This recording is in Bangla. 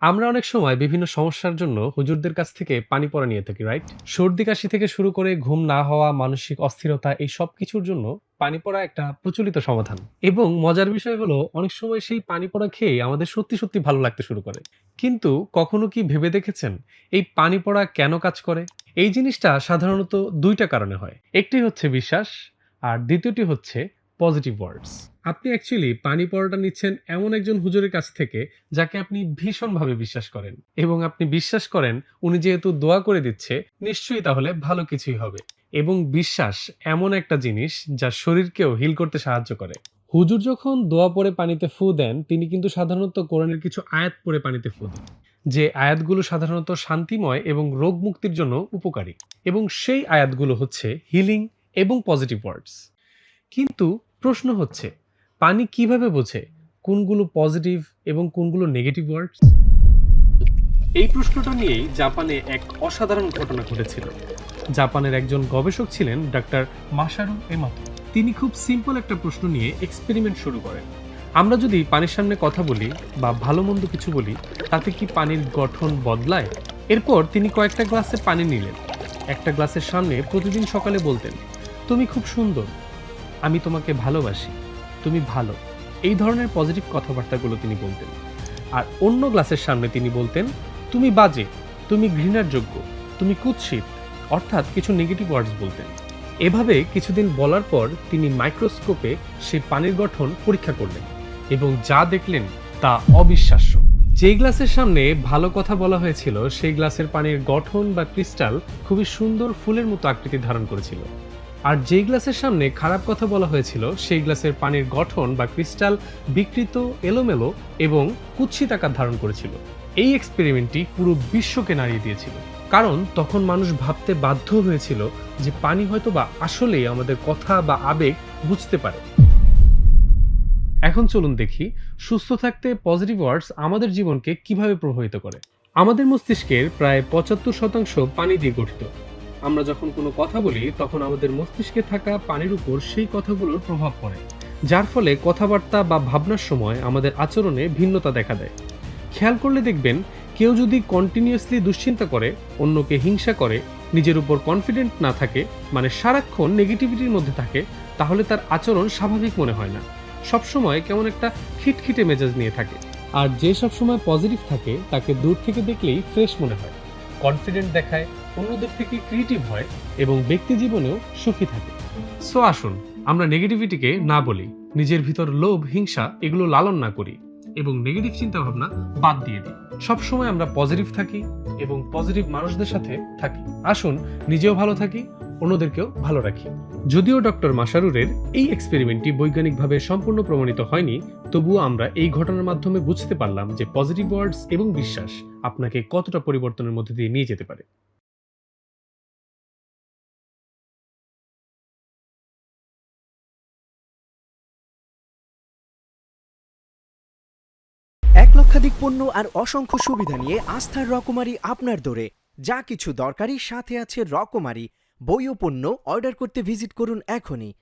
আমরা অনেক সময় বিভিন্ন সমস্যার জন্য হুজুরদের কাছ থেকে পানি পড়া নিয়ে থাকি রাইট সর্দি কাশি থেকে শুরু করে ঘুম না হওয়া, মানসিক অস্থিরতা, এই সব কিছুর জন্য পানি পড়া একটা প্রচলিত সমাধান। এবং মজার বিষয় হলো, অনেক সময় সেই পানি পড়া খেয়ে আমাদের সত্যি সত্যি ভালো লাগতে শুরু করে। কিন্তু কখনো কি ভেবে দেখেছেন এই পানি পড়া কেন কাজ করে? এই জিনিসটা সাধারণত দুইটা কারণে হয়। একটি হচ্ছে বিশ্বাস, আর দ্বিতীয়টি হচ্ছে পজিটিভ ওয়ার্ডস আপনি অ্যাকচুয়ালি পানি পড়াটা নিচ্ছেন এমন একজন হুজুরের কাছ থেকে যাকে আপনি ভীষণভাবে বিশ্বাস করেন এবং আপনি বিশ্বাস করেন উনি যেহেতু দোয়া করে দিচ্ছে, নিশ্চয়ই তাহলে ভালো কিছুই হবে। এবং বিশ্বাস এমন একটা জিনিস যা শরীরকেও হিল করতে সাহায্য করে। হুজুর যখন দোয়া পরে পানিতে ফু দেন, তিনি কিন্তু সাধারণত কোরআনের কিছু আয়াত পরে পানিতে ফু দেন। যে আয়াতগুলো সাধারণত শান্তিময় এবং রোগ মুক্তির জন্য উপকারী। এবং সেই আয়াতগুলো হচ্ছে হিলিং এবং পজিটিভ ওয়ার্ডস কিন্তু প্রশ্ন হচ্ছে, পানি কীভাবে বোঝে কোনগুলো পজিটিভ এবং কোনগুলো নেগেটিভ ওয়ার্ডস? এই প্রশ্নটা নিয়েই জাপানে এক অসাধারণ ঘটনা ঘটেছিল। জাপানের একজন গবেষক ছিলেন ডাক্তার মাসারু এমাতো। তিনি খুব সিম্পল একটা প্রশ্ন নিয়ে এক্সপেরিমেন্ট শুরু করেন। আমরা যদি পানির সামনে কথা বলি বা ভালো মন্দ কিছু বলি, তাতে কি পানির গঠন বদলায়? এরপর তিনি কয়েকটা গ্লাসে পানি নিলেন। একটা গ্লাসের সামনে প্রতিদিন সকালে বলতেন, তুমি খুব সুন্দর আমি তোমাকে ভালোবাসি, তুমি ভালো। এই ধরনের পজিটিভ কথাবার্তাগুলো তিনি বলতেন। আর অন্য গ্লাসের সামনে তিনি বলতেন, তুমি বাজে, তুমি ঘৃণার যোগ্য তুমি কুৎসিত। অর্থাৎ কিছু নেগেটিভ ওয়ার্ডস বলতেন। এভাবে কিছুদিন বলার পর তিনি মাইক্রোস্কোপে সেই পানির গঠন পরীক্ষা করলেন এবং যা দেখলেন তা অবিশ্বাস্য। যে গ্লাসের সামনে ভালো কথা বলা হয়েছিল, সেই গ্লাসের পানির গঠন বা ক্রিস্টাল খুবই সুন্দর ফুলের মতো আকৃতি ধারণ করেছিল। আর যেই গ্লাসের সামনে খারাপ কথা বলা হয়েছিল, সেই গ্লাসের পানির গঠন বা ক্রিস্টাল বিকৃত, এলোমেলো এবং কুৎসিত আকার ধারণ করেছিল। এই এক্সপেরিমেন্টটি পুরো বিশ্বকে নাড়িয়ে দিয়েছিল। কারণ তখন মানুষ ভাবতে বাধ্য হয়েছিল যে পানি হয়তো বা আসলেই আমাদের কথা বা আবেগ বুঝতে পারে। এখন চলুন দেখি, সুস্থ থাকতে পজিটিভ ওয়ার্ডস আমাদের জীবনকে কীভাবে প্রভাবিত করে। আমাদের মস্তিষ্কের প্রায় পঁচাত্তর শতাংশ পানি দিয়ে গঠিত। আমরা যখন কোনো কথা বলি, তখন আমাদের মস্তিষ্কে থাকা পানির উপর সেই কথাগুলোর প্রভাব পড়ে, যার ফলে কথাবার্তা বা ভাবনার সময় আমাদের আচরণে ভিন্নতা দেখা দেয়। খেয়াল করলে দেখবেন, কেউ যদি কন্টিনিউয়াসলি দুশ্চিন্তা করে, অন্যকে হিংসা করে, নিজের উপর কনফিডেন্ট না থাকে মানে সারাক্ষণ নেগেটিভিটির মধ্যে থাকে, তাহলে তার আচরণ স্বাভাবিক মনে হয় না। সবসময় কেমন একটা খিটখিটে মেজাজ নিয়ে থাকে। আর যে সবসময় পজিটিভ থাকে, তাকে দূর থেকে দেখলেই ফ্রেশ মনে হয়। কনফিডেন্ট দেখায়, অন্যদের থেকে ক্রিয়েটিভ হয় এবং ব্যক্তি জীবনেও সুখী থাকে। সো আসুন, আমরা নেগেটিভিটিকে না বলি, নিজের ভিতর লোভ, হিংসা এগুলো লালন না করি এবং নেগেটিভ চিন্তা ভাবনা বাদ দিয়ে দিই। সবসময় আমরা পজিটিভ থাকি এবং পজিটিভ মানুষদের সাথে থাকি। আসুন, নিজেও ভালো থাকি, অন্যদেরকেও ভালো রাখি। যদিও ডক্টর মাসারুরের এই এক্সপেরিমেন্টটি বৈজ্ঞানিকভাবে সম্পূর্ণ প্রমাণিত হয়নি, তবুও আমরা এই ঘটনার মাধ্যমে বুঝতে পারলাম যে পজিটিভ ওয়ার্ডস এবং বিশ্বাস আপনাকে কতটা পরিবর্তনের মধ্যে দিয়ে নিয়ে যেতে পারে। এক লক্ষাধিক পণ্য আর অসংখ্য সুবিধা নিয়ে আস্থার রকমারি আপনার দোরে। যা কিছু দরকারি, সাথে আছে রকমারি। বই ও পণ্য অর্ডার করতে ভিজিট করুন এখনই।